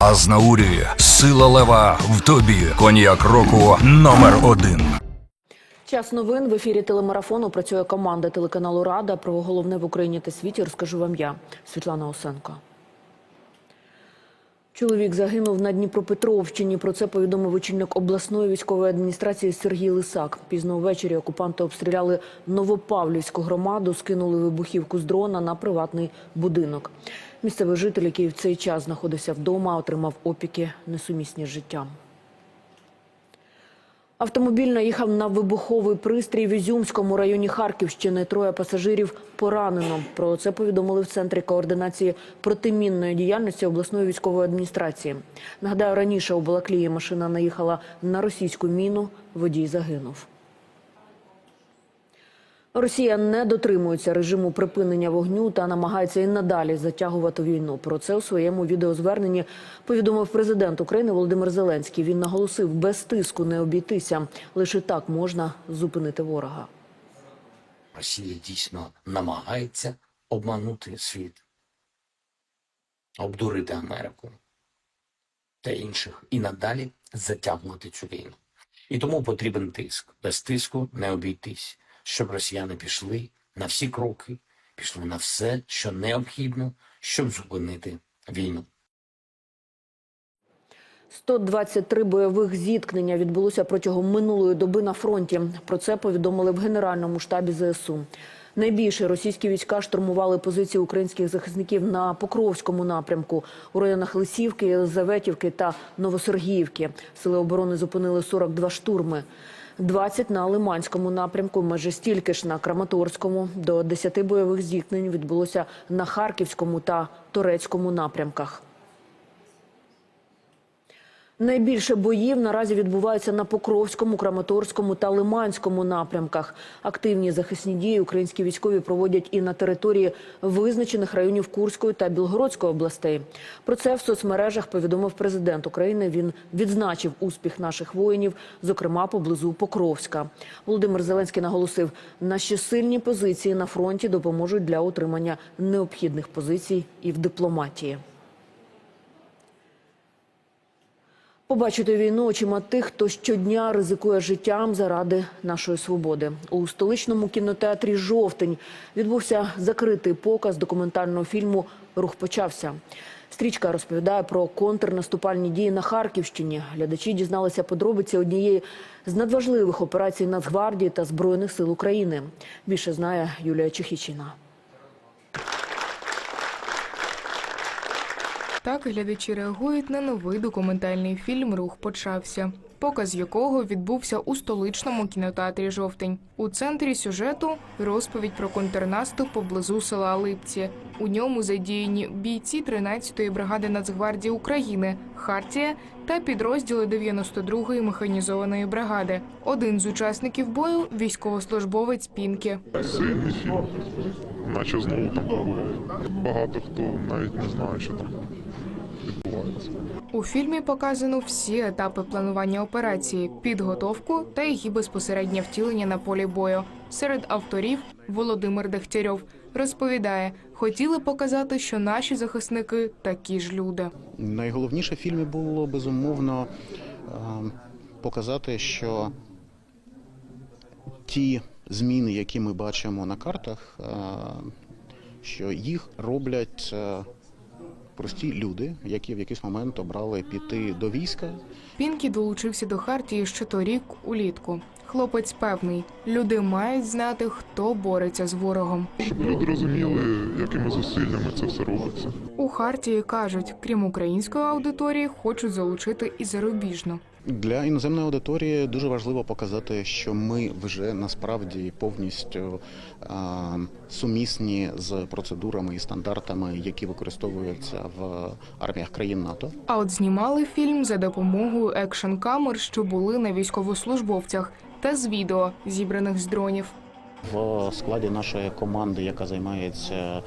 Азнаурі, сила лева в тобі. Коньяк року номер один. Час новин в ефірі телемарафону працює команда телеканалу Рада. Про головне в Україні та світі розкажу вам я, Світлана Осенко. Чоловік загинув на Дніпропетровщині. Про це повідомив очільник обласної військової адміністрації Сергій Лисак. Пізно ввечері окупанти обстріляли Новопавлівську громаду, скинули вибухівку з дрона на приватний будинок. Місцевий житель, який в цей час знаходився вдома, отримав опіки несумісні з життям. Автомобіль наїхав на вибуховий пристрій в Ізюмському районі Харківщини. Троє пасажирів поранено. Про це повідомили в центрі координації протимінної діяльності обласної військової адміністрації. Нагадаю, раніше у Балаклії машина наїхала на російську міну. Водій загинув. Росія не дотримується режиму припинення вогню та намагається і надалі затягувати війну. Про це у своєму відеозверненні повідомив президент України Володимир Зеленський. Він наголосив, без тиску не обійтися. Лише так можна зупинити ворога. Росія дійсно намагається обманути світ, обдурити Америку та інших і надалі затягувати цю війну. І тому потрібен тиск. Без тиску не обійтись, щоб росіяни пішли на всі кроки, пішли на все, що необхідно, щоб зупинити війну. 123 бойових зіткнення відбулося протягом минулої доби на фронті. Про це повідомили в Генеральному штабі ЗСУ. Найбільше російські війська штурмували позиції українських захисників на Покровському напрямку у районах Лисівки, Єлизаветівки та Новосергіївки. Сили оборони зупинили 42 штурми. 20 на Лиманському напрямку, майже стільки ж на Краматорському. До 10 бойових зіткнень відбулося на Харківському та Торецькому напрямках. Найбільше боїв наразі відбуваються на Покровському, Краматорському та Лиманському напрямках. Активні захисні дії українські військові проводять і на території визначених районів Курської та Білгородської областей. Про це в соцмережах повідомив президент України. Він відзначив успіх наших воїнів, зокрема поблизу Покровська. Володимир Зеленський наголосив, наші сильні позиції на фронті допоможуть для утримання необхідних позицій і в дипломатії. Побачити війну очима тих, хто щодня ризикує життям заради нашої свободи. У столичному кінотеатрі Жовтень відбувся закритий показ документального фільму Рух почався. Стрічка розповідає про контрнаступальні дії на Харківщині. Глядачі дізналися подробиці однієї з надважливих операцій Нацгвардії та збройних сил України. Більше знає Юлія Чехічина. Так глядачі реагують на новий документальний фільм Рух почався, показ якого відбувся у столичному кінотеатрі Жовтень. У центрі сюжету розповідь про контрнаступ поблизу села Липці. У ньому задіяні бійці 13-ї бригади Нацгвардії України, Хартія та підрозділи 92-ї механізованої бригади. Один з учасників бою військовослужбовець фільм, наче знову там. Багато хто навіть не знає, що там. У фільмі показано всі етапи планування операції, підготовку та її безпосереднє втілення на полі бою. Серед авторів Володимир Дегтярьов розповідає, хотіли показати, що наші захисники такі ж люди. Найголовніше в фільмі було безумовно е, показати, що ті зміни, які ми бачимо на картах, е, що їх роблять е, прості люди, які в якийсь момент обрали піти до війська. Пінкі долучився до Хартії ще торік улітку. Хлопець певний, люди мають знати, хто бореться з ворогом. Щоб люди розуміли, якими зусиллями це все робиться. У Хартії кажуть, крім української аудиторії, хочуть залучити і зарубіжну. Для іноземної аудиторії дуже важливо показати, що ми вже насправді повністю е, сумісні з процедурами і стандартами, які використовуються в арміях країн НАТО. А от знімали фільм за допомогою екшн камер, що були на військовослужбовцях, та з відео, зібраних з дронів. В складі нашої команди, яка займається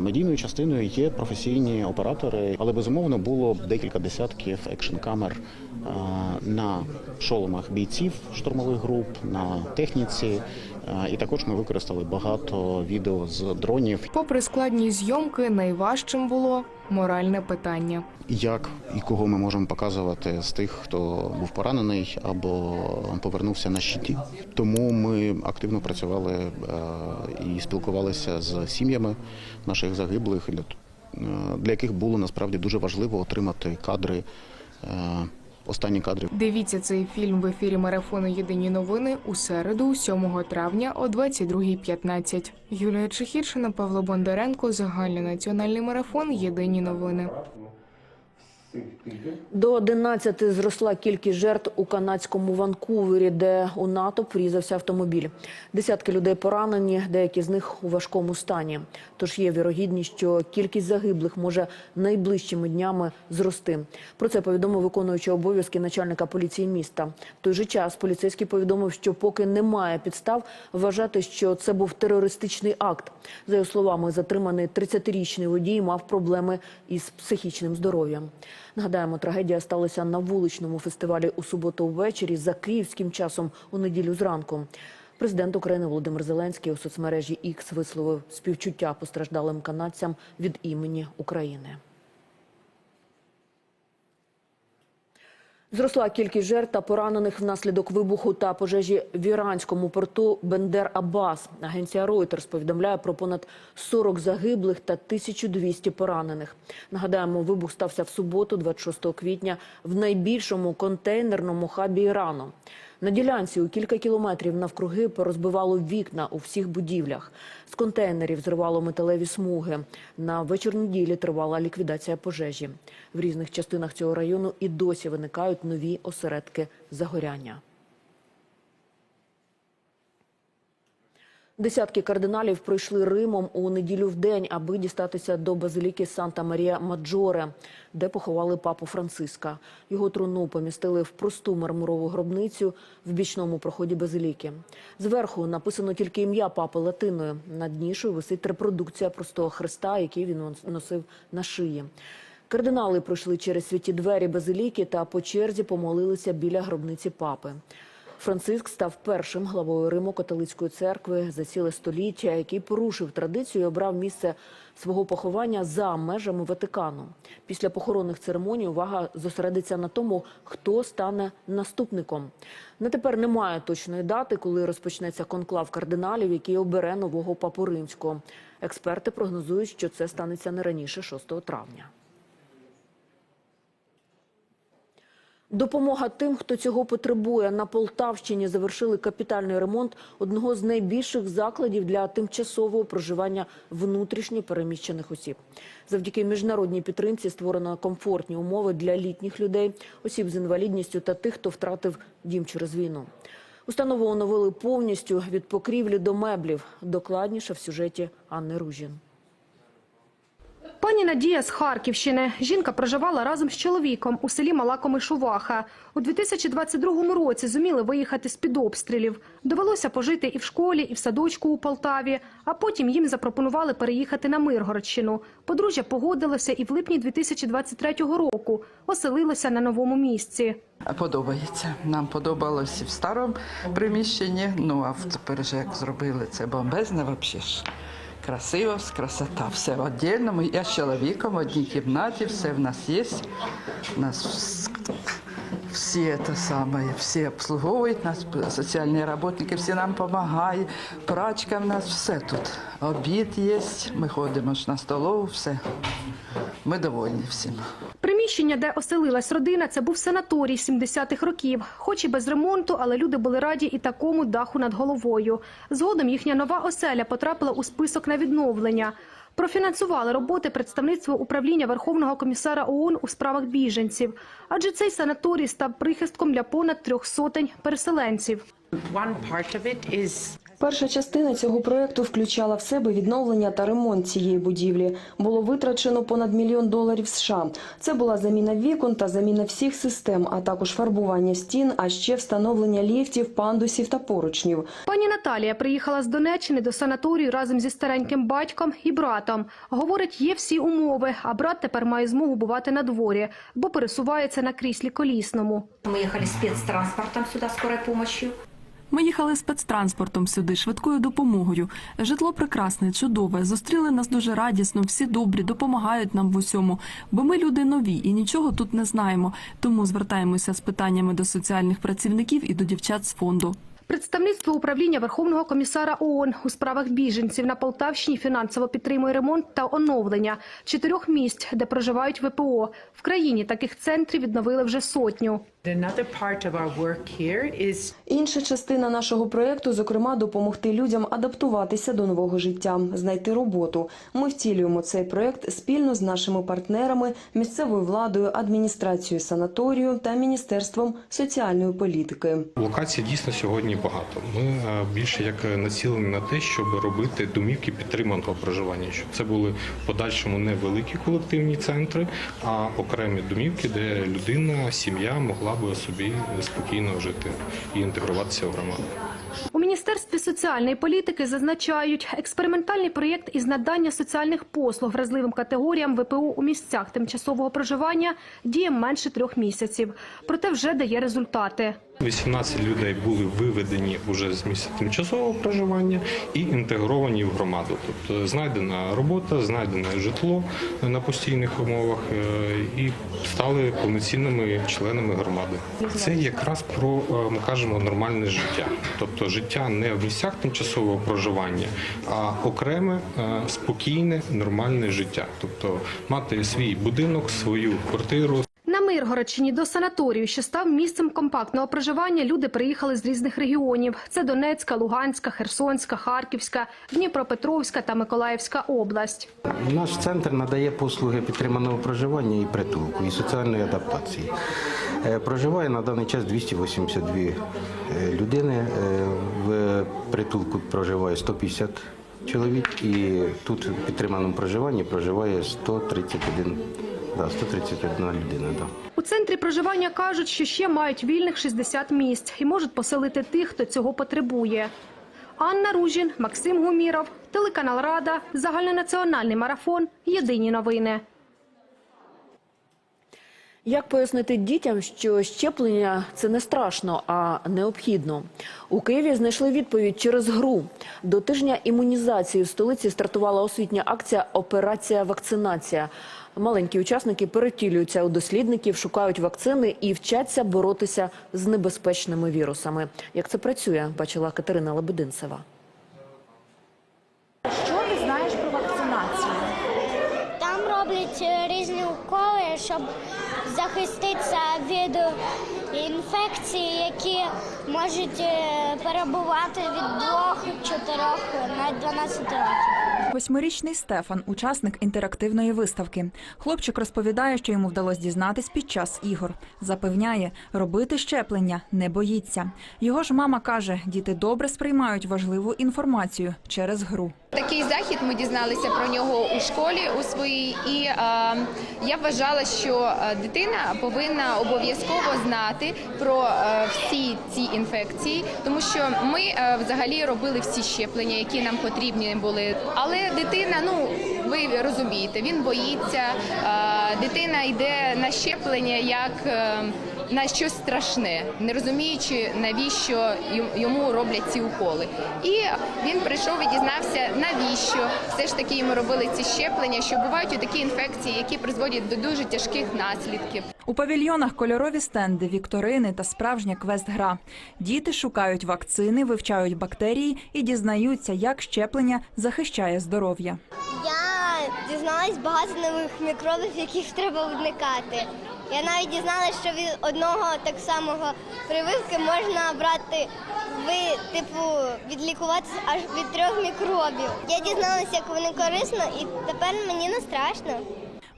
медійною частиною, є професійні оператори, але безумовно було декілька десятків екшн-камер на шоломах бійців штурмових груп, на техніці, І також ми використали багато відео з дронів, Попри складність зйомки, найважчим було моральне питання. як і кого ми можемо показувати з тих, хто був поранений або повернувся на щиті. Тому ми активно працювали е, і спілкувалися з сім'ями наших загиблих, для, е, для яких було насправді дуже важливо отримати кадри, е, останні кадри Дивіться цей фільм в ефірі марафону Єдині новини у середу, 7 травня о 22.15. Юлія Чехіршина, Павло Бондаренко, загальнонаціональний марафон Єдині новини. До 11 зросла кількість жертв у канадському Ванкувері, де у натовп врізався автомобіль. Десятки людей поранені, деякі з них у важкому стані. Тож є вірогідність, що кількість загиблих може найближчими днями зрости. Про це повідомив виконуючий обов'язки начальника поліції міста. В той же час поліцейський повідомив, що поки немає підстав вважати, що це був терористичний акт. За його словами, затриманий 30-річний водій мав проблеми із психічним здоров'ям. Нагадаємо, трагедія сталася на вуличному фестивалі у суботу ввечері за київським часом у неділю зранку. Президент України Володимир Зеленський у соцмережі X висловив співчуття постраждалим канадцям від імені України. Зросла кількість жертв та поранених внаслідок вибуху та пожежі в іранському порту Бендер Аббас. Агенція Reuters повідомляє про понад 40 загиблих та 1200 поранених. Нагадаємо, вибух стався в суботу, 26 квітня, в найбільшому контейнерному хабі Ірану. На ділянці у кілька кілометрів навкруги порозбивало вікна у всіх будівлях. З контейнерів зривало металеві смуги. На вечір ділі тривала ліквідація пожежі. В різних частинах цього району і досі виникають нові осередки загоряння. Десятки кардиналів пройшли Римом у неділю в день, аби дістатися до базиліки Санта Марія Маджоре, де поховали папу Франциска. Його труну помістили в просту мармурову гробницю в бічному проході базиліки. Зверху написано тільки ім'я папи латиною. Над нішою висить репродукція простого хреста, який він носив на шиї. Кардинали пройшли через святі двері базиліки та по черзі помолилися біля гробниці папи. Франциск став першим главою Риму католицької церкви за ціле століття, який порушив традицію і обрав місце свого поховання за межами Ватикану. Після похоронних церемоній увага зосередиться на тому, хто стане наступником. На тепер немає точної дати, коли розпочнеться конклав кардиналів, який обере нового папу римського. Експерти прогнозують, що це станеться не раніше 6 травня. Допомога тим, хто цього потребує. На Полтавщині завершили капітальний ремонт одного з найбільших закладів для тимчасового проживання внутрішньо переміщених осіб. Завдяки міжнародній підтримці створено комфортні умови для літніх людей, осіб з інвалідністю та тих, хто втратив дім через війну. Установу оновили повністю від покрівлі до меблів. Докладніше в сюжеті Анни Ружін. Пані Надія з Харківщини. Жінка проживала разом з чоловіком у селі Мала Комишуваха. У 2022 році зуміли виїхати з-під обстрілів. Довелося пожити і в школі, і в садочку у Полтаві, а потім їм запропонували переїхати на Миргородщину. Подружжя погодилося і в липні 2023 року оселилося на новому місці. Подобається. Нам подобалось і в старому приміщенні. Ну а тепер же як зробили це бомбезне, взагалі. Красиво, красота, все в отдельному. Я з чоловіком в одній кімнаті, все в нас є. У нас вс- всі це саме, всі обслуговують нас, соціальні роботники, всі нам допомагають. Прачка в нас, все тут. Обід є, ми ходимо ж на столову, все. Ми довольні всім. Приміщення, де оселилась родина, це був санаторій 70-х років. Хоч і без ремонту, але люди були раді і такому даху над головою. Згодом їхня нова оселя потрапила у список на відновлення. Профінансували роботи представництво управління Верховного комісара ООН у справах біженців. Адже цей санаторій став прихистком для понад трьох сотень переселенців. Перша частина цього проекту включала в себе відновлення та ремонт цієї будівлі. Було витрачено понад мільйон доларів США. Це була заміна вікон та заміна всіх систем, а також фарбування стін, а ще встановлення ліфтів, пандусів та поручнів. Пані Наталія приїхала з Донеччини до санаторію разом зі стареньким батьком і братом. Говорить, є всі умови, а брат тепер має змогу бувати на дворі, бо пересувається на кріслі колісному. Мы ехали спецтранспортом сюда, скорой помощью. Ми їхали спецтранспортом сюди, швидкою допомогою. Житло прекрасне, чудове. Зустріли нас дуже радісно, всі добрі, допомагають нам в усьому. Бо ми люди нові і нічого тут не знаємо. Тому звертаємося з питаннями до соціальних працівників і до дівчат з фонду. Представництво управління Верховного комісара ООН у справах біженців на Полтавщині фінансово підтримує ремонт та оновлення чотирьох місць, де проживають ВПО. В країні таких центрів відновили вже сотню. Another part of our work here is Інша частина нашого проєкту, зокрема, допомогти людям адаптуватися до нового життя, знайти роботу. Ми втілюємо цей проєкт спільно з нашими партнерами, місцевою владою, адміністрацією санаторію та міністерством соціальної політики. Локацій дійсно сьогодні багато. Ми е, більше як націлені на те, щоб робити домівки підтриманого проживання, щоб це були в подальшому не великі колективні центри, а окремі домівки, де людина, сім'я могла би собі спокійно жити і інтегруватися в громаду. У міністерстві соціальної політики зазначають, експериментальний проєкт із надання соціальних послуг вразливим категоріям ВПО у місцях тимчасового проживання діє менше трьох місяців. Проте вже дає результати. 18 людей були виведені уже з місця тимчасового проживання і інтегровані в громаду. Тобто знайдена робота, знайдене житло на постійних умовах е, і стали повноцінними членами громади. Це якраз про е, ми кажемо нормальне життя, тобто життя не в місцях тимчасового проживання, а окреме е, спокійне нормальне життя, тобто мати свій будинок, свою квартиру, Миргородщині до санаторію, що став місцем компактного проживання, люди приїхали з різних регіонів. Це Донецька, Луганська, Херсонська, Харківська, Дніпропетровська та Миколаївська область. Наш центр надає послуги підтриманого проживання і притулку, і соціальної адаптації. Е, Проживає на даний час 282 е, людини. Е, В притулку проживає 150 чоловік, і тут в підтриманому проживанні проживає 131, да, 131 людина. Да. У центрі проживання кажуть, що ще мають вільних 60 місць і можуть поселити тих, хто цього потребує. Анна Ружін, Максим Гуміров, телеканал Рада, загальнонаціональний марафон. Єдині новини. Як пояснити дітям, що щеплення це не страшно, а необхідно? У Києві знайшли відповідь через гру. До тижня імунізації в столиці стартувала освітня акція Операція вакцинація. Маленькі учасники перетілюються у дослідників, шукають вакцини і вчаться боротися з небезпечними вірусами. Як це працює, бачила Катерина Лебединцева. Що ти знаєш про вакцинацію? Там роблять е, різні уколи, щоб захиститися від інфекцій, які можуть е, перебувати від 2-4 на 12 років. Восьмирічний Стефан, учасник інтерактивної виставки. Хлопчик розповідає, що йому вдалося дізнатись під час ігор. Запевняє, робити щеплення не боїться. Його ж мама каже, діти добре сприймають важливу інформацію через гру. Такий захід ми дізналися про нього у школі у своїй, і е, я вважала, що дитина повинна обов'язково знати про е, всі ці інфекції, тому що ми е, взагалі робили всі щеплення, які нам потрібні були. Але дитина, ну ви розумієте, він боїться. Е, дитина йде на щеплення як. На щось страшне, не розуміючи, навіщо йому роблять ці уколи. І він прийшов і дізнався, навіщо все ж таки йому робили ці щеплення, що бувають такі інфекції, які призводять до дуже тяжких наслідків. У павільйонах кольорові стенди, вікторини та справжня квест-гра. Діти шукають вакцини, вивчають бактерії і дізнаються, як щеплення захищає здоров'я. Я дізналась багато нових мікробів, яких треба уникати. Я навіть дізналася, що від одного так самого прививки можна брати ви, типу, відлікуватися аж від трьох мікробів. Я дізналася, як вони корисно, і тепер мені не страшно.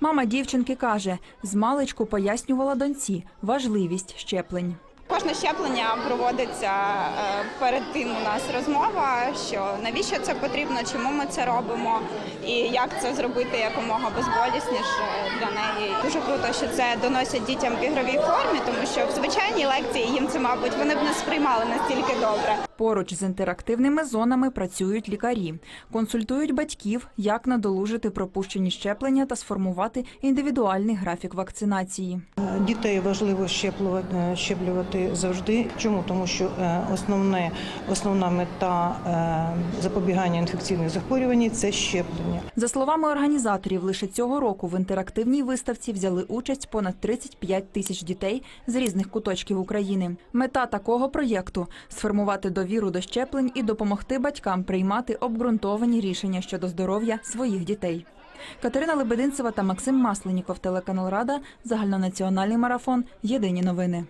Мама дівчинки каже, з маличку пояснювала доньці важливість щеплень. Кожне щеплення проводиться е, перед тим. У нас розмова, що навіщо це потрібно, чому ми це робимо, і як це зробити якомога безболісніше для неї. Дуже круто, що це доносять дітям в ігровій формі, тому що в звичайній лекції їм це, мабуть, вони б не сприймали настільки добре. Поруч з інтерактивними зонами працюють лікарі, консультують батьків, як надолужити пропущені щеплення та сформувати індивідуальний графік вакцинації. Дітей важливо щеплювати, завжди. Чому? Тому що е, основне, основна мета е, запобігання інфекційних захворювань це щеплення. За словами організаторів, лише цього року в інтерактивній виставці взяли участь понад 35 тисяч дітей з різних куточків України. Мета такого проєкту сформувати довіру до щеплень і допомогти батькам приймати обґрунтовані рішення щодо здоров'я своїх дітей. Катерина Лебединцева та Максим Масленіков, телеканал Рада, загальнонаціональний марафон. Єдині новини.